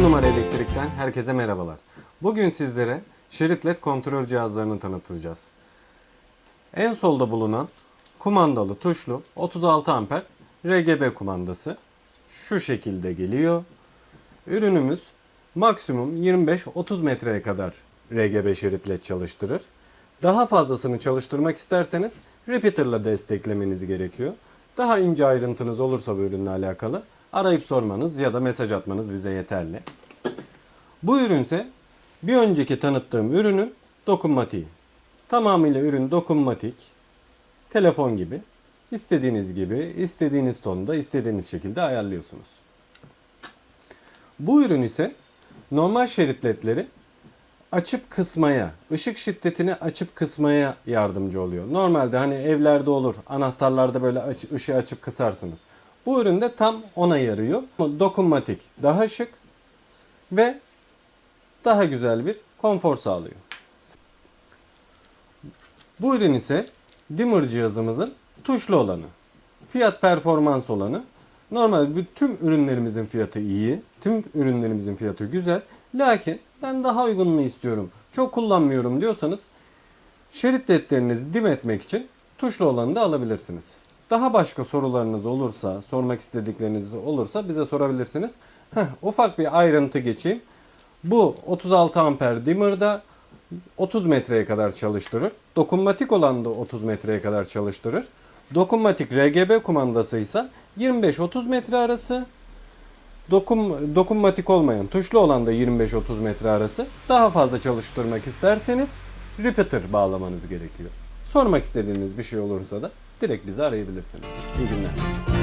10 numara elektrikten herkese merhabalar. Bugün sizlere şerit led kontrol cihazlarını tanıtacağız. En solda bulunan kumandalı tuşlu 36 amper RGB kumandası şu şekilde geliyor. Ürünümüz maksimum 25-30 metreye kadar RGB şerit led çalıştırır. Daha fazlasını çalıştırmak isterseniz repeater'la desteklemeniz gerekiyor. Daha ince ayrıntınız olursa bu ürünle alakalı arayıp sormanız ya da mesaj atmanız bize yeterli. Bu ürünse bir önceki tanıttığım ürünün dokunmatiği. Tamamıyla ürün dokunmatik. Telefon gibi. İstediğiniz gibi, istediğiniz tonda, istediğiniz şekilde ayarlıyorsunuz. Bu ürün ise normal şerit ledleri açıp kısmaya, ışık şiddetini açıp kısmaya yardımcı oluyor. Normalde hani evlerde olur, anahtarlarda böyle aç, ışığı açıp kısarsınız. Bu üründe tam ona yarıyor. Dokunmatik daha şık ve daha güzel bir konfor sağlıyor. Bu ürün ise dimmer cihazımızın tuşlu olanı. Fiyat performans olanı. Normal tüm ürünlerimizin fiyatı iyi. Tüm ürünlerimizin fiyatı güzel. Lakin ben daha uygununu istiyorum. Çok kullanmıyorum diyorsanız şerit ledlerinizi dim etmek için tuşlu olanı da alabilirsiniz. Daha başka sorularınız olursa, sormak istedikleriniz olursa bize sorabilirsiniz. Heh, ufak bir ayrıntı geçeyim. Bu 36 amper dimmer'da 30 metreye kadar çalıştırır. Dokunmatik olan da 30 metreye kadar çalıştırır. Dokunmatik RGB kumandası ise 25-30 metre arası. Dokun, dokunmatik olmayan, tuşlu olan da 25-30 metre arası. Daha fazla çalıştırmak isterseniz repeater bağlamanız gerekiyor. Sormak istediğiniz bir şey olursa da direkt bizi arayabilirsiniz. İyi günler.